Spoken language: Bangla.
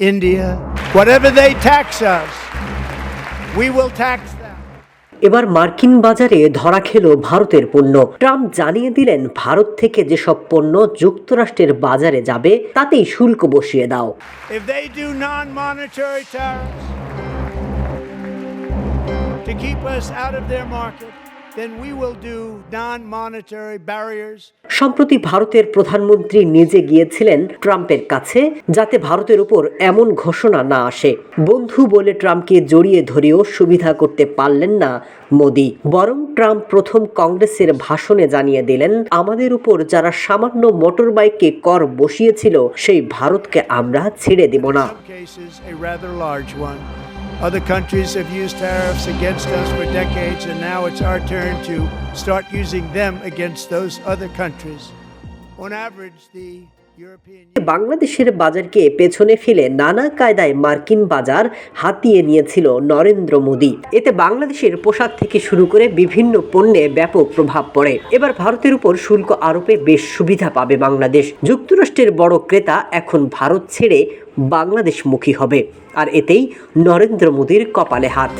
India, whatever they tax us, we will tax এবার মার্কিন বাজারে ধরা খেল ভারতের পণ্য ট্রাম্প জানিয়ে দিলেন ভারত থেকে যেসব পণ্য যুক্তরাষ্ট্রের বাজারে যাবে তাতেই শুল্ক বসিয়ে দাও To keep us out of their market. Then we will do non monetary barriers. সম্প্রতি ভারতের প্রধানমন্ত্রী নিজে গিয়েছিলেন ট্রাম্পের কাছে যাতে ভারতের উপর এমন ঘোষণা না আসে। বন্ধু বলে ট্রাম্পকে জড়িয়ে ধরেও সুবিধা করতে পারলেন না মোদি। বরং ট্রাম্প প্রথম কংগ্রেসের ভাষণে জানিয়ে দিলেন আমাদের উপর যারা সামান্য মোটর বাইকে কর বসিয়েছিল সেই ভারতকে আমরা ছেড়ে দেব না। Other countries have used tariffs against us for decades, and now it's our turn to start using them against those other countries. On average, the বাংলাদেশের বাজারকে পেছনে ফেলে নানা কায়দায় মার্কিন বাজার হাতিয়ে নিয়েছিল নরেন্দ্র মোদী। এতে বাংলাদেশের পোশাক থেকে শুরু করে বিভিন্ন পণ্যে ব্যাপক প্রভাব পড়ে। এবার ভারতের উপর শুল্ক আরোপে বেশ সুবিধা পাবে বাংলাদেশ। যুক্তরাষ্ট্রের বড় ক্রেতা এখন ভারত ছেড়ে বাংলাদেশমুখী হবে। আর এতেই নরেন্দ্র মোদীর কপালে হাত।